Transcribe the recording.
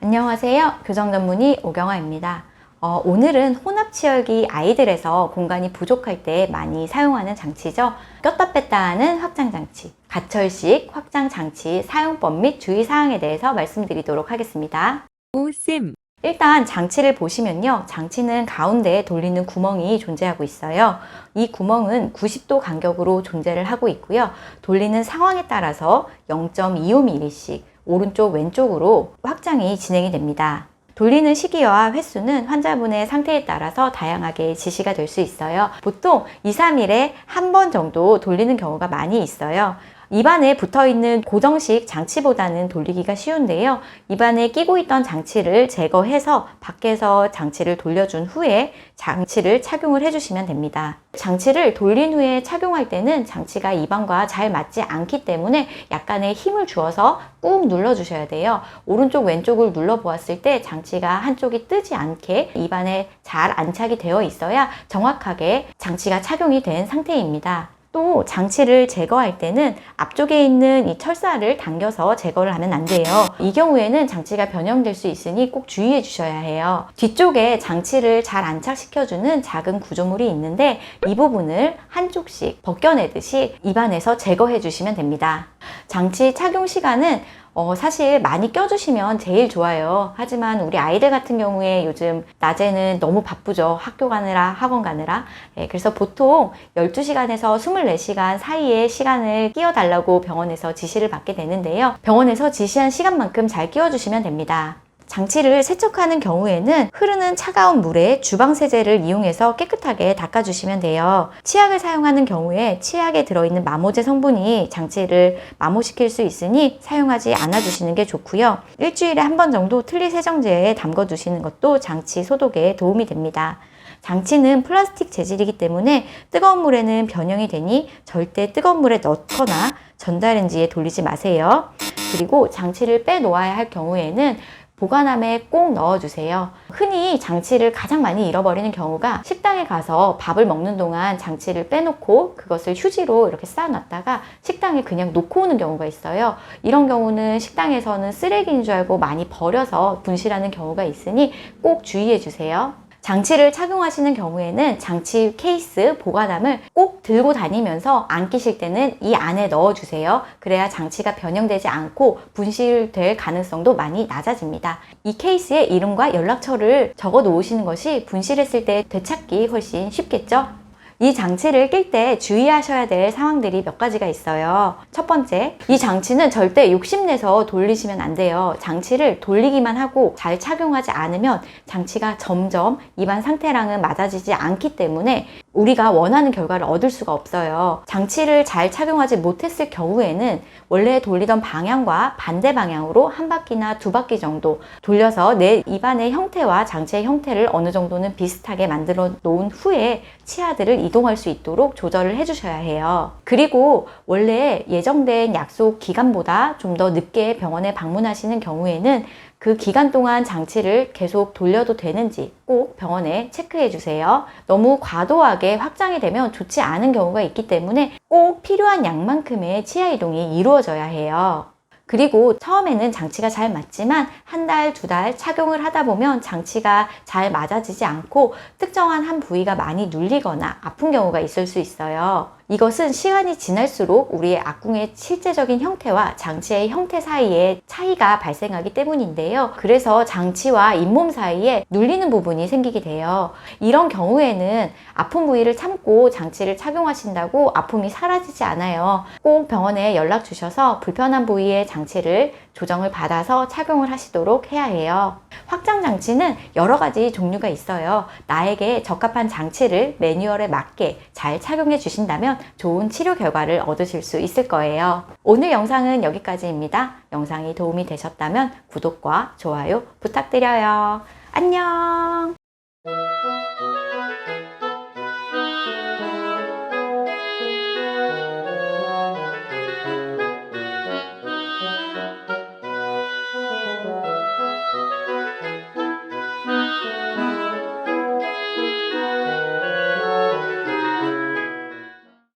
안녕하세요. 교정 전문의 오경아입니다. 어, 오늘은 혼합 치열기 아이들에서 공간이 부족할 때 많이 사용하는 장치죠. 꼈다 뺐다 하는 확장 장치, 가철식 확장 장치 사용법 및 주의사항에 대해서 말씀드리도록 하겠습니다. 오쌤, 일단 장치를 보시면요. 장치는 가운데에 돌리는 구멍이 존재하고 있어요. 이 구멍은 90도 간격으로 존재를 하고 있고요. 돌리는 상황에 따라서 0.25mm씩 오른쪽 왼쪽으로 확장이 진행이 됩니다. 돌리는 시기와 횟수는 환자분의 상태에 따라서 다양하게 지시가 될 수 있어요. 보통 2, 3일에 한 번 정도 돌리는 경우가 많이 있어요. 입안에 붙어 있는 고정식 장치보다는 돌리기가 쉬운데요. 입안에 끼고 있던 장치를 제거해서 밖에서 장치를 돌려준 후에 장치를 착용을 해주시면 됩니다. 장치를 돌린 후에 착용할 때는 장치가 입안과 잘 맞지 않기 때문에 약간의 힘을 주어서 꾹 눌러주셔야 돼요. 오른쪽 왼쪽을 눌러보았을 때 장치가 한쪽이 뜨지 않게 입안에 잘 안착이 되어 있어야 정확하게 장치가 착용이 된 상태입니다. 또 장치를 제거할 때는 앞쪽에 있는 이 철사를 당겨서 제거를 하면 안 돼요. 이 경우에는 장치가 변형될 수 있으니 꼭 주의해 주셔야 해요. 뒤쪽에 장치를 잘 안착시켜주는 작은 구조물이 있는데 이 부분을 한쪽씩 벗겨내듯이 입안에서 제거해 주시면 됩니다. 장치 착용 시간은 어, 사실 많이 껴주시면 제일 좋아요. 하지만 우리 아이들 같은 경우에 요즘 낮에는 너무 바쁘죠. 학교 가느라, 학원 가느라. 예, 그래서 보통 12시간에서 24시간 사이에 시간을 끼워달라고 병원에서 지시를 받게 되는데요. 병원에서 지시한 시간만큼 잘 끼워주시면 됩니다. 장치를 세척하는 경우에는 흐르는 차가운 물에 주방 세제를 이용해서 깨끗하게 닦아주시면 돼요. 치약을 사용하는 경우에 치약에 들어있는 마모제 성분이 장치를 마모시킬 수 있으니 사용하지 않아 주시는 게 좋고요. 일주일에 한 번 정도 틀니 세정제에 담궈 두시는 것도 장치 소독에 도움이 됩니다. 장치는 플라스틱 재질이기 때문에 뜨거운 물에는 변형이 되니 절대 뜨거운 물에 넣거나 전자레인지에 돌리지 마세요. 그리고 장치를 빼놓아야 할 경우에는 보관함에 꼭 넣어주세요. 흔히 장치를 가장 많이 잃어버리는 경우가 식당에 가서 밥을 먹는 동안 장치를 빼놓고 그것을 휴지로 이렇게 쌓아놨다가 식당에 그냥 놓고 오는 경우가 있어요. 이런 경우는 식당에서는 쓰레기인 줄 알고 많이 버려서 분실하는 경우가 있으니 꼭 주의해 주세요. 장치를 착용하시는 경우에는 장치 케이스 보관함을 꼭 들고 다니면서 안 끼실 때는 이 안에 넣어주세요. 그래야 장치가 변형되지 않고 분실될 가능성도 많이 낮아집니다. 이 케이스에 이름과 연락처를 적어 놓으시는 것이 분실했을 때 되찾기 훨씬 쉽겠죠? 이 장치를 낄 때 주의하셔야 될 상황들이 몇 가지가 있어요. 첫 번째, 이 장치는 절대 욕심내서 돌리시면 안 돼요. 장치를 돌리기만 하고 잘 착용하지 않으면 장치가 점점 입안 상태랑은 맞아지지 않기 때문에 우리가 원하는 결과를 얻을 수가 없어요. 장치를 잘 착용하지 못했을 경우에는 원래 돌리던 방향과 반대 방향으로 한 바퀴나 두 바퀴 정도 돌려서 내 입안의 형태와 장치의 형태를 어느 정도는 비슷하게 만들어 놓은 후에 치아들을 이동할 수 있도록 조절을 해주셔야 해요. 그리고 원래 예정된 약속 기간보다 좀 더 늦게 병원에 방문하시는 경우에는 그 기간 동안 장치를 계속 돌려도 되는지 꼭 병원에 체크해 주세요. 너무 과도하게 확장이 되면 좋지 않은 경우가 있기 때문에 꼭 필요한 양만큼의 치아 이동이 이루어져야 해요. 그리고 처음에는 장치가 잘 맞지만 한 달, 두 달 착용을 하다 보면 장치가 잘 맞아지지 않고 특정한 한 부위가 많이 눌리거나 아픈 경우가 있을 수 있어요. 이것은 시간이 지날수록 우리의 악궁의 실제적인 형태와 장치의 형태 사이에 차이가 발생하기 때문인데요. 그래서 장치와 잇몸 사이에 눌리는 부분이 생기게 돼요. 이런 경우에는 아픈 부위를 참고 장치를 착용하신다고 아픔이 사라지지 않아요. 꼭 병원에 연락 주셔서 불편한 부위의 장치를 조정을 받아서 착용을 하시도록 해야 해요. 확장 장치는 여러 가지 종류가 있어요. 나에게 적합한 장치를 매뉴얼에 맞게 잘 착용해 주신다면 좋은 치료 결과를 얻으실 수 있을 거예요. 오늘 영상은 여기까지입니다. 영상이 도움이 되셨다면 구독과 좋아요 부탁드려요. 안녕!